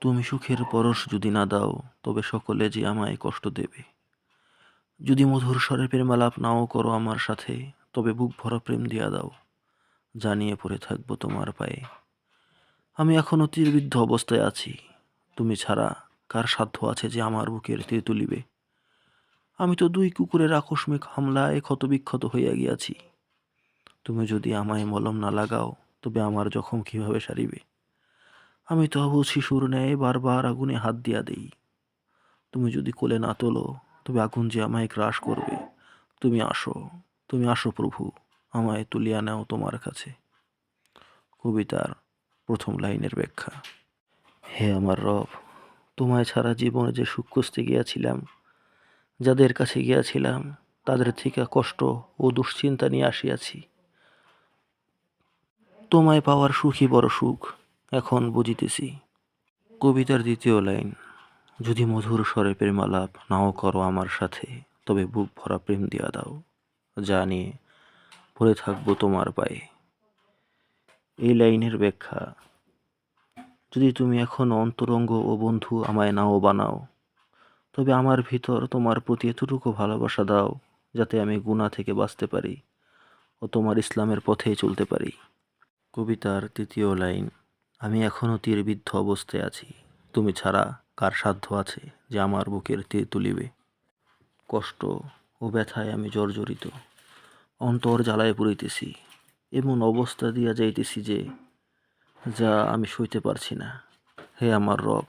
তুমি সুখের পরশ যদি না দাও, তবে সকলে যে আমায় কষ্ট দেবে। যদি মধুর স্বরে প্রেমালাপ নাও করো আমার সাথে, তবে বুক ভরা প্রেম দিয়া দাও, জানিয়ে পড়ে থাকব তোমার পায়ে। আমি এখনও তীরবিদ্ধ অবস্থায় আছি, তুমি ছাড়া কার সাধ্য আছে যে আমার বুকের তীর তুলিবে আমি তো দুই কুকুরের আকস্মিক হামলায় ক্ষতবিক্ষত হইয়া গিয়াছি। তুমি যদি আমায় মলম না লাগাও, তবে আমার জখম কীভাবে সারিবে? আমি তো অবুঝ শিশুর ন্যায় বারবার আগুনে হাত দিয়া দেই। তুমি যদি কোলে না তোলো, তবে আগুন যে আমায় গ্রাস করবে, তুমি আসো তুমি আসো প্রভু, আমায় তুলিয়া নাও তোমার কাছে। কবিতার প্রথম লাইনের ব্যাখ্যা। হে আমার রব, তোমায় ছাড়া জীবনে যে সুখ খুঁজতে গিয়াছিলাম, যাদের কাছে গিয়াছিলাম, তাদের থেকে কষ্ট ও দুশ্চিন্তা নিয়ে আসিয়াছি। তোমায় পাওয়ার সুখই বড় সুখ। এখন বুঝিতেছি। কবিতার দ্বিতীয় লাইন, যদি মধুর স্বরে প্রেমালাপ নাও করো আমার সাথে, তবে বুক ভরা প্রেম দিয়া দাও, যা নিয়ে পড়ে থাকব তোমার পায়ে। এই লাইনের ব্যাখ্যা, যদি তুমি এখন অন্তরঙ্গ ও বন্ধু আমায় নাও বানাও তবে আমার ভিতর তোমার প্রতি এতটুকু ভালোবাসা দাও, যাতে আমি গুণা থেকে বাঁচতে পারি ও তোমার ইসলামের পথেই চলতে পারি। কবিতার তৃতীয় লাইন আমি এখনও তীরবিদ্ধ অবস্থায় আছি। তুমি ছাড়া কার সাধ্য আছে যে আমার বুকের তীর তুলিবে? কষ্ট ও ব্যথায় আমি জর্জরিত। অন্তর জ্বালায় পড়িতেছি এমন অবস্থা দিয়া যাইতেছি যে, যা আমি সইতে পারছি না। হে আমার রব,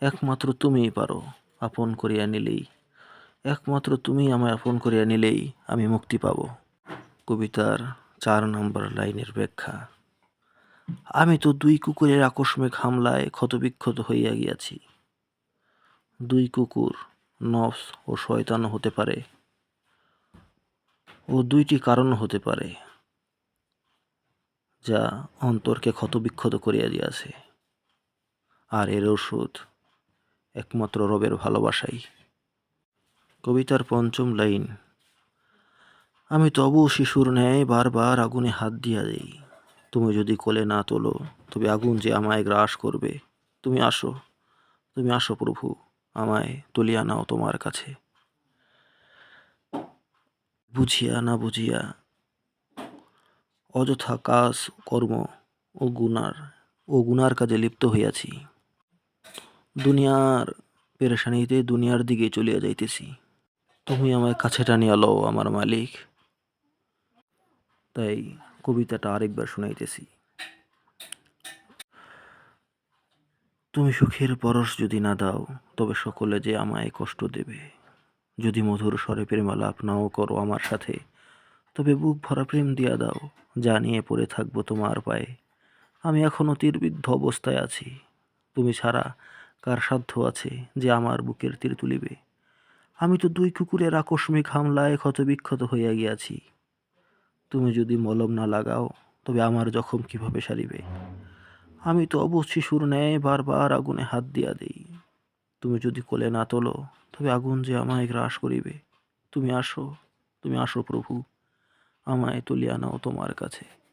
একমাত্র তুমিই পারো আপন করিয়া নিলেই। একমাত্র তুমি আমায় আপন করিয়া নিলেই আমি মুক্তি পাব। কবিতার চার নম্বর লাইনের ব্যাখ্যা। আমি তো দুই কুকুরের আকস্মিক হামলায় ক্ষতবিক্ষত হইয়া গিয়াছি। দুই কুকুর, নফস ও শয়তান হতে পারে ও দুইটি কারণ হতে পারে যা অন্তরকে ক্ষতবিক্ষত করিয়া দিয়াছে। আর এর ওষুধ একমাত্র রবের ভালোবাসাই। কবিতার পঞ্চম লাইন, আমি তবু শিশুর ন্যায় বারবার আগুনে হাত দিয়া দেই। তুমি যদি কোলে না তোলো, তবে আগুন যে আমায় গ্রাস করবে, তুমি আসো তুমি আসো প্রভু, আমায় তুলিয়া নাও তোমার কাছে। বুঝিয়া না বুঝিয়া, অযথা কাজ, কর্ম ও গুনার ও গুনার কাজে লিপ্ত হইয়াছি। দুনিয়ার পেরেশানিতে দুনিয়ার দিকে চলিয়া যাইতেছি। তুমি আমায় কাছে টানিয়া লও, আমার মালিক। তাই কবিতাটা আরেকবার শুনাইতেছি। তুমি সুখের পরশ যদি না দাও, তবে সকলে যে আমায় কষ্ট দেবে। যদি মধুর স্বরে প্রেমালাপ নাও করো আমার সাথে, তবে বুক ভরা প্রেম দিয়া দাও, যা নিয়ে পড়ে থাকব তোমার পায়ে। আমি এখনও তীরবিদ্ধ অবস্থায় আছি। তুমি ছাড়া কার সাধ্য আছে যে আমার বুকের তীর তুলিবে? আমি তো দুই কুকুরের আকস্মিক হামলায় ক্ষতবিক্ষত হইয়া গিয়াছি। তুমি যদি মলম না লাগাও, তবে আমার জখম কীভাবে সারিবে? আমি তো অবশ্যই শিশুর ন্যায় বারবার আগুনে হাত দিয়া দেই। তুমি যদি কোলে না তোলো, তবে আগুন যে আমায় গ্রাস করিবে। তুমি আসো তুমি আসো প্রভু, আমায় তুলিয়া নাও তোমার কাছে।